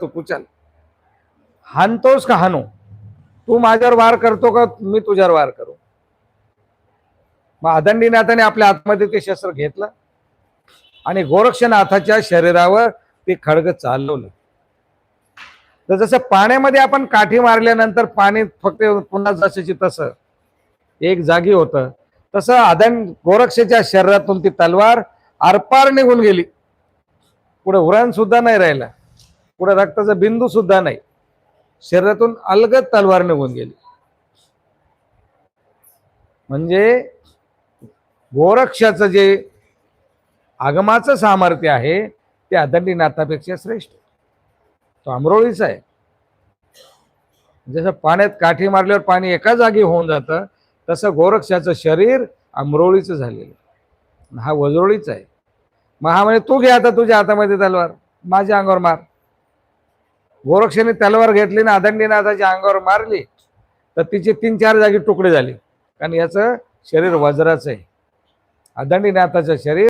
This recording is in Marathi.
तू कुचाल हानतोस का हानू. तू माझ्यावर वार करतो का मी तुझ्यावर वार करू? मग आदंडीनाथाने आपल्या आतमध्ये ते शस्त्र घेतलं आणि गोरक्षनाथाच्या शरीरावर ते खडग चालवलं. तर जसं पाण्यामध्ये आपण काठी मारल्यानंतर पाणी फक्त पुन्हा जसेची तसं एक जागी होतं तसं आदन गोरक्षेच्या शरीरातून ती तलवार आरपार निघून गेली. पुढे उरण सुद्धा नाही राहिला. पुढे रक्ताचा बिंदू सुद्धा नाही. शरीरातून अलगद तलवार निघून गेली. म्हणजे गोरक्षाचं जे आगमाचं सामर्थ्य आहे ते आदंडीनाथापेक्षा श्रेष्ठ. तो अमरोळीचा आहे. जसं पाण्यात काठी मारल्यावर पाणी एका जागी होऊन जातं तसं गोरक्षाचं शरीर अमरोळीचं झालेलं हा वजरोळीचा आहे. मग हा म्हणजे तू घे आता तुझ्या हातामध्ये तलवार माझ्या अंगावर मार. गोरक्षाने तलवार घेतली ना आदंडीनाथाच्या अंगावर मारली तर तिचे तीन चार जागी तुकडे झाले. कारण याचं शरीर वज्राचं आहे. आदंडीनाथाचं शरीर